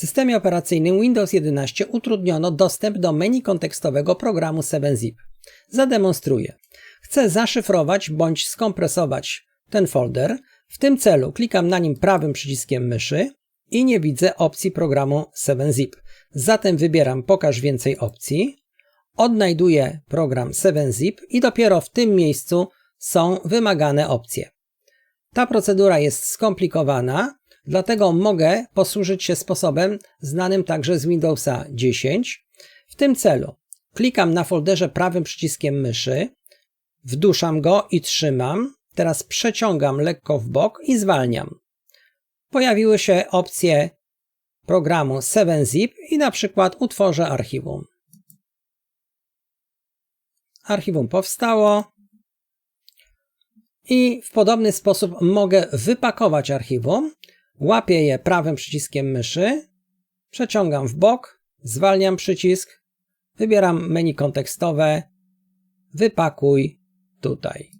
systemie operacyjnym Windows 11 utrudniono dostęp do menu kontekstowego programu 7zip. Zademonstruję. Chcę zaszyfrować bądź skompresować ten folder. W tym celu klikam na nim prawym przyciskiem myszy i nie widzę opcji programu 7zip. Zatem wybieram Pokaż więcej opcji, odnajduję program 7zip i dopiero w tym miejscu są wymagane opcje. Ta procedura jest skomplikowana, dlatego mogę posłużyć się sposobem znanym także z Windowsa 10. W tym celu klikam na folderze prawym przyciskiem myszy, wduszam go i trzymam, teraz przeciągam lekko w bok i zwalniam. Pojawiły się opcje programu 7zip i na przykład utworzę archiwum. Archiwum powstało i w podobny sposób mogę wypakować archiwum. Łapię je prawym przyciskiem myszy, przeciągam w bok, zwalniam przycisk, wybieram menu kontekstowe, wypakuj tutaj.